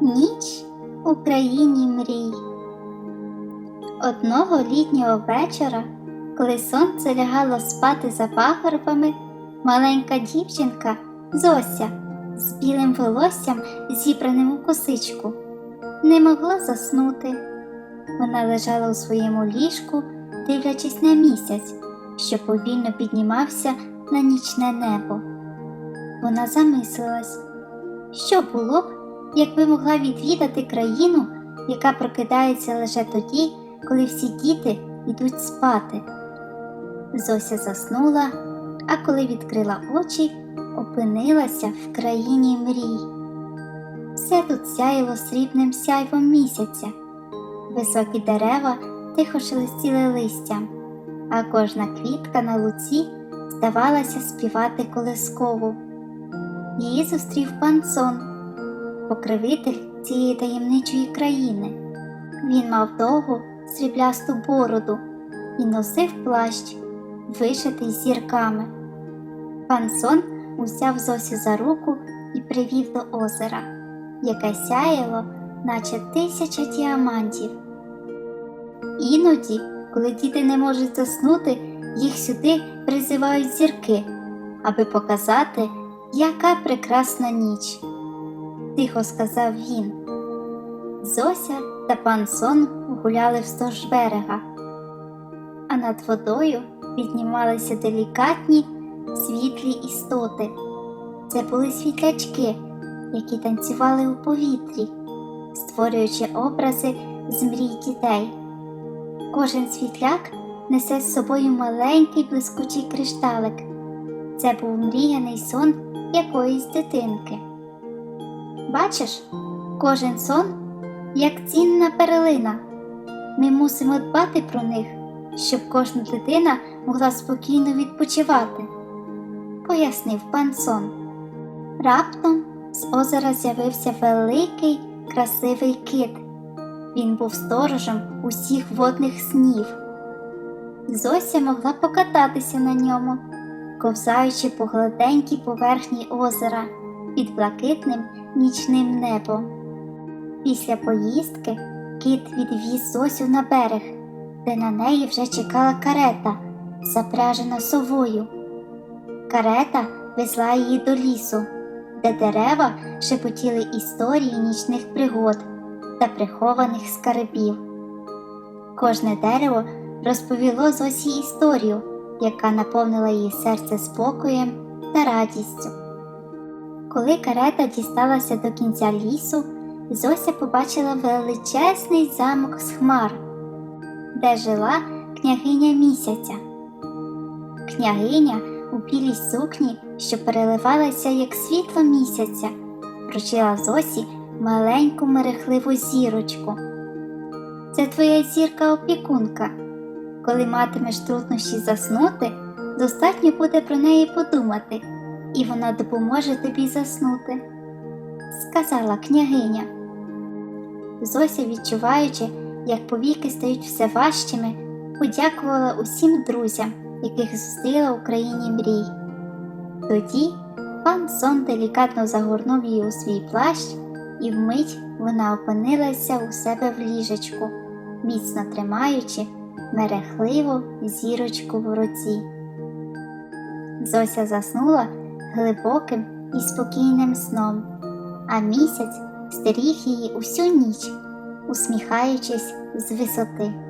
Ніч у країні мрій. Одного літнього вечора, коли сонце лягало спати за пагорбами, маленька дівчинка Зося з білим волоссям, зібраним у косичку, не могла заснути. Вона лежала у своєму ліжку, дивлячись на місяць, що повільно піднімався на нічне небо. Вона замислилась, що було б, якби могла відвідати країну, яка прокидається лише тоді, коли всі діти йдуть спати. Зося заснула, а коли відкрила очі, опинилася в країні мрій. Все тут сяяло срібним сяйвом місяця. Високі дерева тихо шелестіли листям, а кожна квітка на луці здавалася співати колискову. Її зустрів пан Сон, покривитель цієї таємничої країни. Він мав довгу сріблясту бороду і носив плащ, вишитий зірками. Пан Сон узяв Зосю за руку і привів до озера, яке сяяло, наче тисяча діамантів. Іноді, коли діти не можуть заснути, їх сюди призивають зірки, аби показати, яка прекрасна ніч. Тихо сказав він. Зося та пан Сон гуляли вздовж берега, а над водою піднімалися делікатні світлі істоти. Це були світлячки, які танцювали у повітрі, створюючи образи з мрій дітей. Кожен світляк несе з собою маленький блискучий кришталик. Це був мріяний сон якоїсь дитинки. Бачиш, кожен сон як цінна перлина. Ми мусимо дбати про них, щоб кожна дитина могла спокійно відпочивати, пояснив пан сон. Раптом з озера з'явився великий красивий кит. Він був сторожем усіх водних снів. Зося могла покататися на ньому, ковзаючи по гладенькій поверхні озера під блакитним нічним небом. Після поїздки кит відвіз Зосю на берег, де на неї вже чекала карета, запряжена совою. Карета везла її до лісу, де дерева шепотіли історії нічних пригод та прихованих скарбів. Кожне дерево розповіло Зосі історію, яка наповнила її серце спокоєм та радістю. Коли карета дісталася до кінця лісу, Зося побачила величезний замок з хмар, де жила княгиня місяця. Княгиня у білій сукні, що переливалася як світло місяця, вручила Зосі маленьку мерехливу зірочку. Це твоя зірка опікунка. Коли матимеш труднощі заснути, достатньо буде про неї подумати, і вона допоможе тобі заснути, сказала княгиня. Зося, відчуваючи, як повіки стають все важчими, подякувала усім друзям, яких зустріла у країні мрій. Тоді пан сон делікатно загорнув її у свій плащ, і вмить вона опинилася у себе в ліжечку, міцно тримаючи мерехливу зірочку в руці. Зося заснула глибоким і спокійним сном, а місяць стеріг її усю ніч, усміхаючись з висоти.